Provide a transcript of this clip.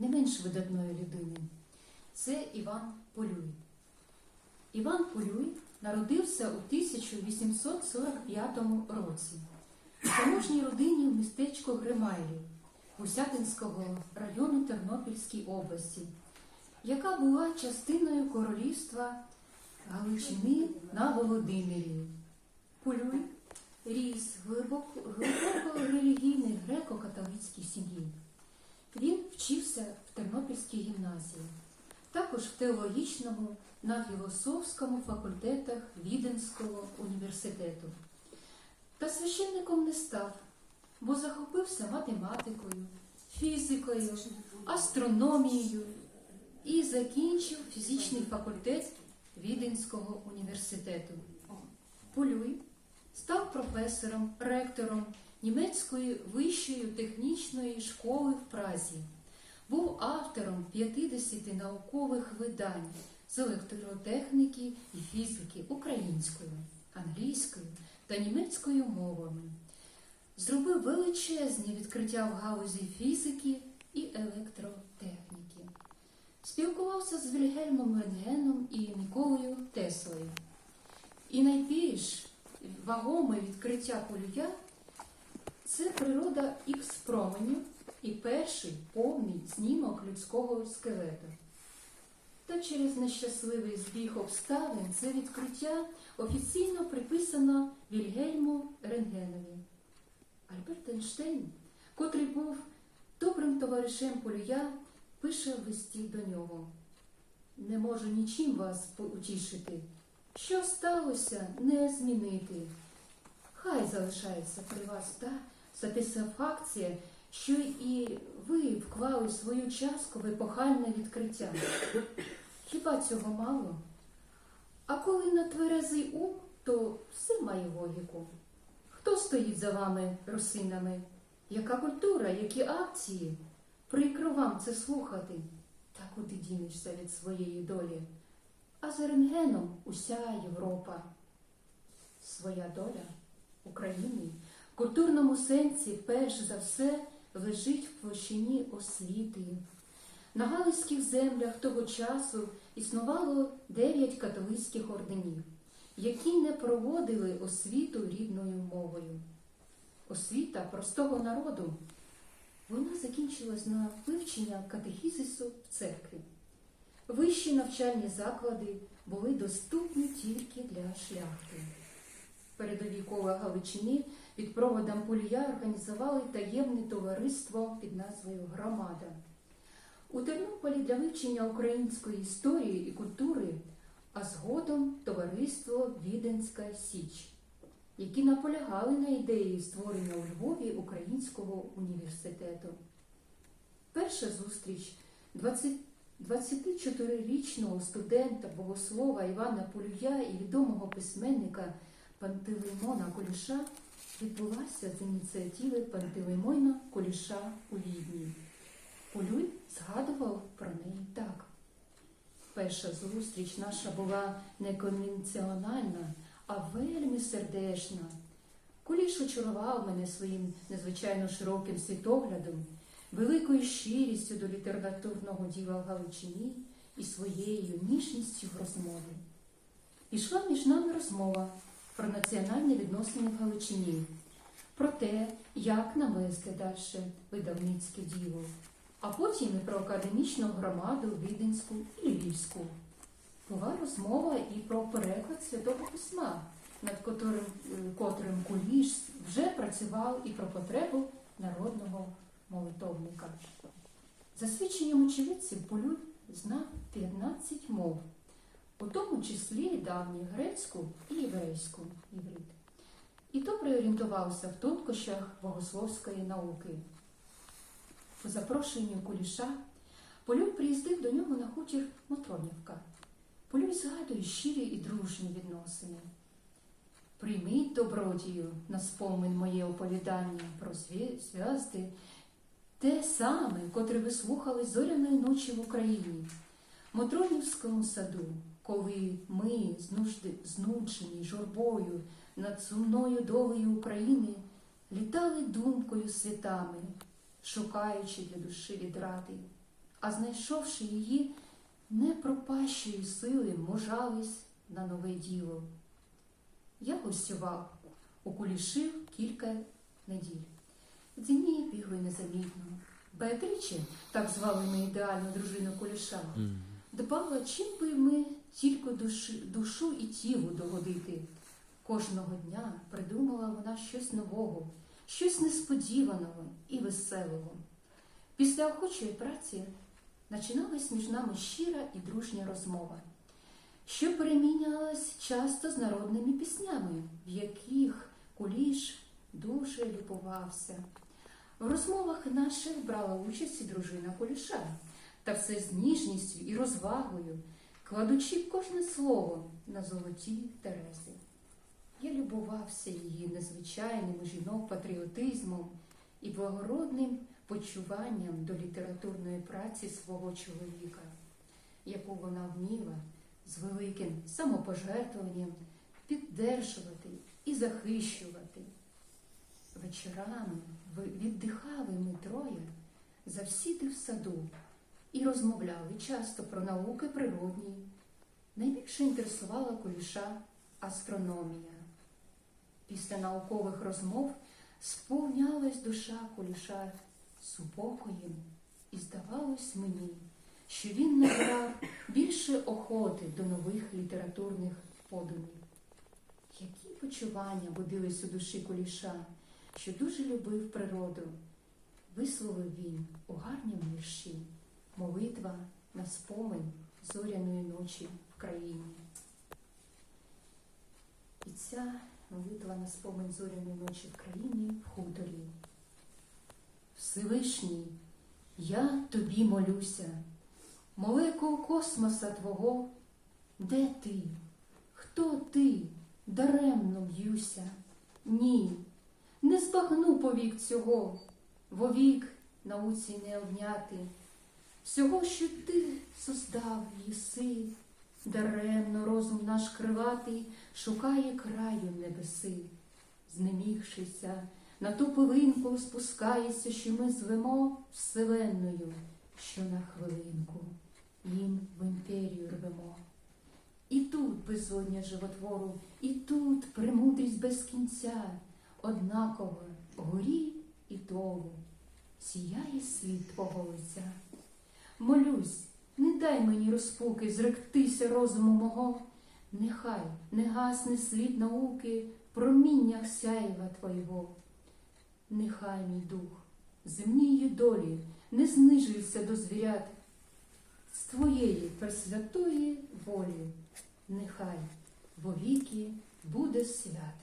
не менш видатної людини. Це Іван Полюй. Іван Полюй народився у 1845 році в заможній родині в містечку Гримайлі Гусятинського району Тернопільській області, яка була частиною королівства Галичини на Володимирі. Полюй ріс глибоко, глибоко релігійній греко-католицькій сім'ї. Він вчився в Тернопільській гімназії, також в теологічному на філософському факультетах Віденського університету. Та священником не став, бо захопився математикою, фізикою, астрономією і закінчив фізичний факультет Віденського університету. Полюй став професором, ректором німецької вищої технічної школи в Празі. Був автором 50 наукових видань з електротехніки і фізики українською, англійською та німецькою мовами. Зробив величезні відкриття в галузі фізики і електротехніки. Спілкувався з Вільгельмом Рентгеном і Ніколою Теслою. І найбільш вагоме відкриття полюя це природа ікс променю і перший повний знімок людського скелета. Та через нещасливий збіг обставин це відкриття офіційно приписано Вільгельму Рентгенові. Альберт Ейнштейн, котрий був добрим товаришем полюя, пише в листі до нього. Не можу нічим вас поутішити. Що сталося, не змінити. Хай залишається при вас та сатисфакція, що і ви вклали свою частку в епохальне відкриття. Хіба цього мало? А коли на тверезий ум, то все має логіку. Хто стоїть за вами, русинами? Яка культура, які акції? Прикро вам це слухати. Та куди дінешся від своєї долі? А за рентгеном уся Європа. Своя доля України культурному сенсі перш за все лежить в площині освіти. На Галицьких землях того часу існувало дев'ять католицьких орденів, які не проводили освіту рідною мовою. Освіта простого народу вона закінчилась на вивчення катехізису в церкві. Вищі навчальні заклади були доступні тільки для шляхти. Передові кола Галичини під проводом Полія організували таємне товариство під назвою Громада. У Тернополі для вивчення української історії і культури, а згодом товариство Віденська Січ, які наполягали на ідеї створення у Львові Українського університету. Перша зустріч 20 24-річного студента богослова Івана Полюя і відомого письменника Пантелеймона Коліша відбулася з ініціативи Пантелеймона Коліша у Відні. Полюй згадував про неї так. Перша зустріч наша була не конвенціональна, а вельми сердешна. Куліш очарував мене своїм незвичайно широким світоглядом, великою щирістю до літературного діла Галичині і своєю ніжністю в розмові. Пішла між нами розмова про національні відносини в Галичині, про те, як навести далі видавницьке діло, а потім і про академічну громаду Віденську і Львівську. Була розмова і про переклад Святого Письма, над котрим, е, котрим Куліш вже працював і про потребу народного молитовника. За свідченням очевидців Полюй знав 15 мов, у тому числі давню грецьку і єврейську іврит. І добре орієнтувався в тонкощах богословської науки. По запрошенню Куліша Полюй приїздив до нього на хутір Мотронівка. Полюй згадує щирі і дружні відносини. Прийміть добродію на спомин моє оповідання про зв'язки, те саме, котре ви слухали зоряної ночі в Україні, в Мотронівському саду, коли ми, знужди, знуджені журбою над сумною долею України, літали думкою світами, шукаючи для душі відради. а знайшовши її, не пропащої сили можались на нове діло. Я гостював у кулішів кілька неділь. Дні бігли незамітно. Беатріче, так звали ми ідеальну дружину куліша, дбала, чим би ми тільки душі, душу і тіло догодити. Кожного дня придумала вона щось нового, щось несподіваного і веселого. Після охочої праці починалась між нами щира і дружня розмова, що перемінялась часто з народними піснями, в яких куліш дуже любувався. В розмовах наших брала участь і дружина куліша, та все з ніжністю і розвагою, кладучи кожне слово на золоті терези. Я любувався її незвичайним жінок патріотизмом і благородним почуванням до літературної праці свого чоловіка, яку вона вміла з великим самопожертвуванням піддержувати і захищувати. Вечорами віддихали ми троє завсіди в саду і розмовляли часто про науки природні. Найбільше інтересувала куліша астрономія. Після наукових розмов сповнялась душа куліша супокоєм, і здавалось мені, що він набрав більше охоти до нових літературних подумів. Які почування будились у душі куліша, що дуже любив природу, висловив він у гарнім вірші молитва на спомин зоряної ночі в країні. І ця молитва на спомин зоряної ночі в країні в хуторі. Всевишній, я тобі молюся, молекул космоса твого, де ти? Хто ти? Даремно б'юся. Ні, не збагну повік цього, вовік науці не обняти. Всього, що ти создав єси, даремно розум наш криватий шукає краю небеси, знемігшися, на ту пилинку спускається, що ми звемо Вселенною, що на хвилинку їм в імперію рвемо. І тут безодня животвору, і тут премудрість без кінця, однаково горі і долу, сіяє світ твого лиця. Молюсь, не дай мені розпуки, зректися розуму мого, нехай не гасне світ науки проміннях сяєва твого. Нехай мій дух земній долі не знижується до звірят з твоєї пресвятої волі, нехай вовіки буде свят.